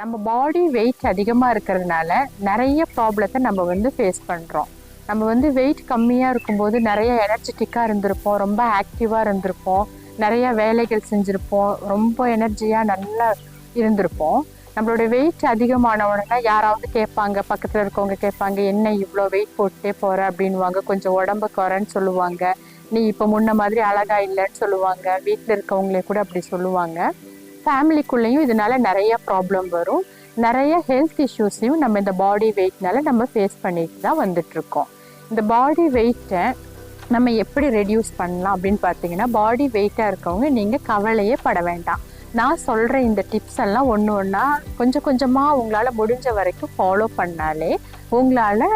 நம்ம body weight அதிகமாக இருக்கிறதுனால நிறைய ப்ராப்ளத்தை நம்ம வந்து ஃபேஸ் பண்ணுறோம் நம்ம வந்து வெயிட் கம்மியாக இருக்கும்போது நிறைய எனர்ஜெட்டிக்காக இருந்திருப்போம் ரொம்ப ஆக்டிவாக இருந்திருப்போம் நிறைய வேலைகள் செஞ்சுருப்போம் ரொம்ப எனர்ஜியாக நல்லா இருந்திருப்போம். நம்மளோட வெயிட் அதிகமான உடனே யாராவது கேட்பாங்க பக்கத்தில் இருக்கவங்க கேட்பாங்க என்ன இவ்வளோ வெயிட் போட்டே போகிற அப்படின்வாங்க கொஞ்சம் உடம்பு குறைன்னு சொல்லுவாங்க. நீ இப்போ முன்ன மாதிரி அழகா இல்லைன்னு சொல்லுவாங்க. வீட்டில் இருக்கவங்களே கூட அப்படி சொல்லுவாங்க. ஃபேமிலிக்குள்ளேயும் இதனால நிறைய ப்ராப்ளம் வரும். நிறைய ஹெல்த் இஷ்யூஸையும் நம்ம இந்த பாடி வெயிட்னால நம்ம ஃபேஸ் பண்ணிட்டு தான் வந்துட்டுருக்கோம். இந்த பாடி வெயிட்டை நம்ம எப்படி ரெடியூஸ் பண்ணலாம் அப்படின்னு பார்த்தீங்கன்னா பாடி வெயிட்டாக இருக்கவங்க நீங்கள் கவலையே பட வேண்டாம். நான் சொல்கிற இந்த டிப்ஸ் எல்லாம் ஒன்று ஒன்றா கொஞ்சம் கொஞ்சமாக உங்களால் முடிஞ்ச வரைக்கும் ஃபாலோ பண்ணாலே உங்களால்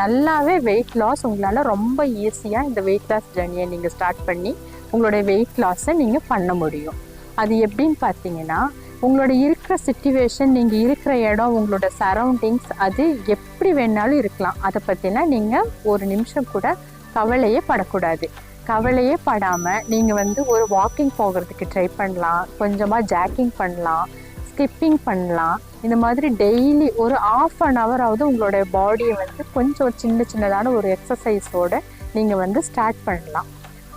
நல்லாவே வெயிட் லாஸ் உங்களால் ரொம்ப ஈஸியாக இந்த வெயிட் லாஸ் ஜர்னியை நீங்கள் ஸ்டார்ட் பண்ணி உங்களுடைய வெயிட் லாஸை நீங்கள் பண்ண முடியும். அது எப்படின்னு பார்த்தீங்கன்னா உங்களோட இருக்கிற சுச்சுவேஷன் நீங்கள் இருக்கிற இடம் உங்களோட சரௌண்டிங்ஸ் அது எப்படி வேணாலும் இருக்கலாம். அதை பற்றினா நீங்கள் ஒரு நிமிஷம் கூட கவலையே படக்கூடாது. கவலையே படாமல் நீங்கள் வந்து ஒரு வாக்கிங் போகிறதுக்கு ட்ரை பண்ணலாம். கொஞ்சமாக ஜாக்கிங் பண்ணலாம். ஸ்கிப்பிங் பண்ணலாம். இந்த மாதிரி டெய்லி ஒரு ஆஃப் அன் ஹவராவது உங்களோட பாடியை வந்து கொஞ்சம் சின்ன சின்னதான ஒரு எக்ஸசைஸோடு நீங்கள் வந்து ஸ்டார்ட் பண்ணலாம்.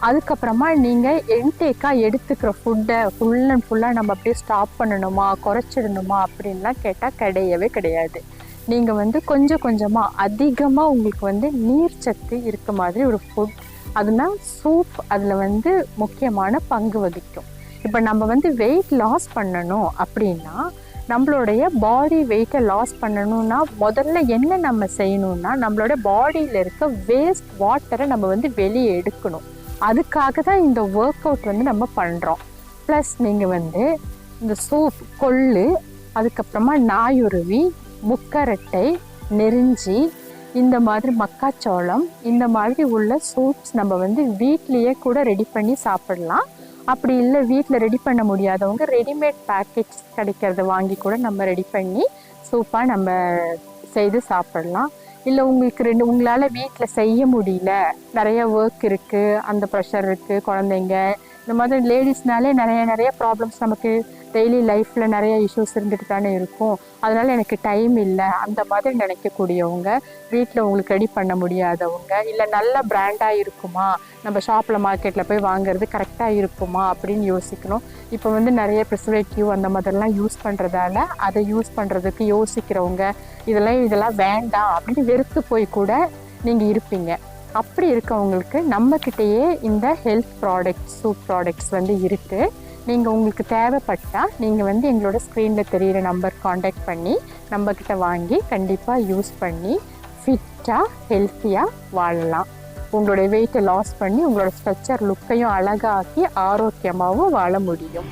அதுக்கப்புறமா நீங்கள் இன்டேக்காக எடுத்துக்கிற ஃபுட்டை ஃபுல் அண்ட் ஃபுல்லாக நம்ம அப்படியே ஸ்டாப் பண்ணணுமா குறைச்சிடணுமா அப்படின்லாம் கேட்டால் கிடையவே கிடையாது. நீங்கள் வந்து கொஞ்சம் கொஞ்சமாக அதிகமாக உங்களுக்கு வந்து நீர் சத்து இருக்க மாதிரி ஒரு ஃபுட் அதுனா சூப் அதில் வந்து முக்கியமான பங்கு வகிக்கும். இப்போ நம்ம வந்து வெயிட் லாஸ் பண்ணணும் அப்படின்னா நம்மளுடைய பாடி வெயிட்டை லாஸ் பண்ணணும்னா முதல்ல என்ன நம்ம செய்யணும்னா நம்மளோட பாடியில் இருக்க வேஸ்ட் வாட்டரை நம்ம வந்து வெளியே எடுக்கணும். அதுக்காக தான் இந்த ஒர்க் அவுட் வந்து நம்ம பண்ணுறோம் ப்ளஸ் நீங்கள் வந்து இந்த சூப் கொள்ளு அதுக்கப்புறமா நாயுருவி முக்கரட்டை நெருஞ்சி இந்த மாதிரி மக்காச்சோளம் இந்த மாதிரி உள்ள சூப்ஸ் நம்ம வந்து வீட்லேயே கூட ரெடி பண்ணி சாப்பிடலாம். அப்படி இல்லை வீட்டில் ரெடி பண்ண முடியாதவங்க ரெடிமேட் பேக்கெட்ஸ் கிடைக்கிறத வாங்கி கூட நம்ம ரெடி பண்ணி சூப்பாக நம்ம செய்து சாப்பிடலாம். இல்லை உங்களுக்கு ரெண்டு உங்களால் வீட்டில் செய்ய முடியல. நிறைய ஒர்க் இருக்குது அந்த ப்ரெஷர் இருக்குது குழந்தைங்க. இந்த மாதிரி லேடிஸ்னாலே நிறைய நிறைய ப்ராப்ளம்ஸ் நமக்கு டெய்லி லைஃப்பில் நிறைய இஷ்யூஸ் இருந்துட்டு தானே இருக்கும். அதனால் எனக்கு டைம் இல்லை. அந்த மாதிரி நினைக்கக்கூடியவங்க வீட்டில் உங்களுக்கு ரெடி பண்ண முடியாதவங்க இல்லை நல்ல பிராண்டாக இருக்குமா? நம்ம ஷாப்பில் மார்க்கெட்டில் போய் வாங்குறது கரெக்டாக இருக்குமா? அப்படின்னு யோசிக்கணும். இப்போ வந்து நிறைய ப்ரிசர்வேட்டிவ் அந்த மாதிரிலாம் யூஸ் பண்ணுறதால அதை யூஸ் பண்ணுறதுக்கு யோசிக்கிறவங்க இதெல்லாம் இதெல்லாம் வேண்டாம் அப்படின்னு வெறுத்து போய் கூட நீங்கள் இருப்பீங்க. அப்படி இருக்கவங்களுக்கு நம்மக்கிட்டேயே இந்த ஹெல்த் ப்ராடக்ட்ஸ் சூப் ப்ராடக்ட்ஸ் வந்து இருக்குது நீங்கள் உங்களுக்கு தேவைப்பட்டால் நீங்கள் வந்து எங்களோட ஸ்க்ரீனில் தெரியிற நம்பர் காண்டாக்ட் பண்ணி நம்மக்கிட்ட வாங்கி கண்டிப்பாக யூஸ் பண்ணி ஃபிட்டாக ஹெல்த்தியாக வாழலாம். உங்களுடைய வெயிட்டை லாஸ் பண்ணி உங்களோட ஸ்ட்ரக்சர் லுக்கையும் அழகாக்கி ஆரோக்கியமாகவும் வாழ முடியும்.